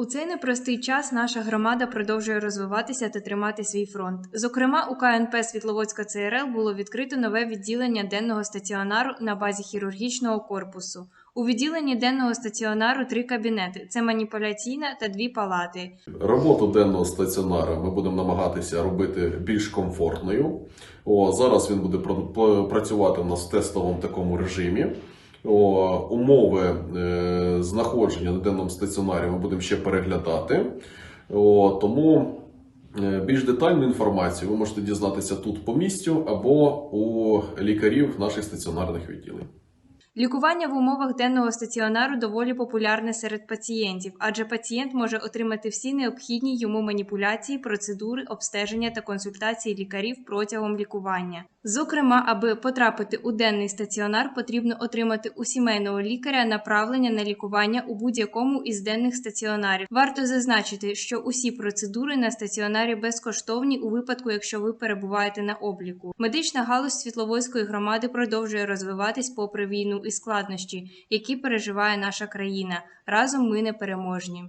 У цей непростий час наша громада продовжує розвиватися та тримати свій фронт. Зокрема, у КНП Світловодська ЦРЛ було відкрито нове відділення денного стаціонару на базі хірургічного корпусу. У відділенні денного стаціонару три кабінети: це маніпуляційна та дві палати. Роботу денного стаціонару ми будемо намагатися робити більш комфортною. О, зараз він буде працювати у нас в тестовому такому режимі. Умови е, знаходження на денному стаціонарі ми будемо ще переглядати. Тому е, більш детальну інформацію ви можете дізнатися тут по місцю або у лікарів наших стаціонарних відділень. Лікування в умовах денного стаціонару доволі популярне серед пацієнтів, адже пацієнт може отримати всі необхідні йому маніпуляції, процедури, обстеження та консультації лікарів протягом лікування. Зокрема, аби потрапити у денний стаціонар, потрібно отримати у сімейного лікаря направлення на лікування у будь-якому із денних стаціонарів. Варто зазначити, що усі процедури на стаціонарі безкоштовні у випадку, якщо ви перебуваєте на обліку. Медична галузь Світловодської громади продовжує розвиватись попри війну і складнощі, які переживає наша країна. Разом ми непереможні.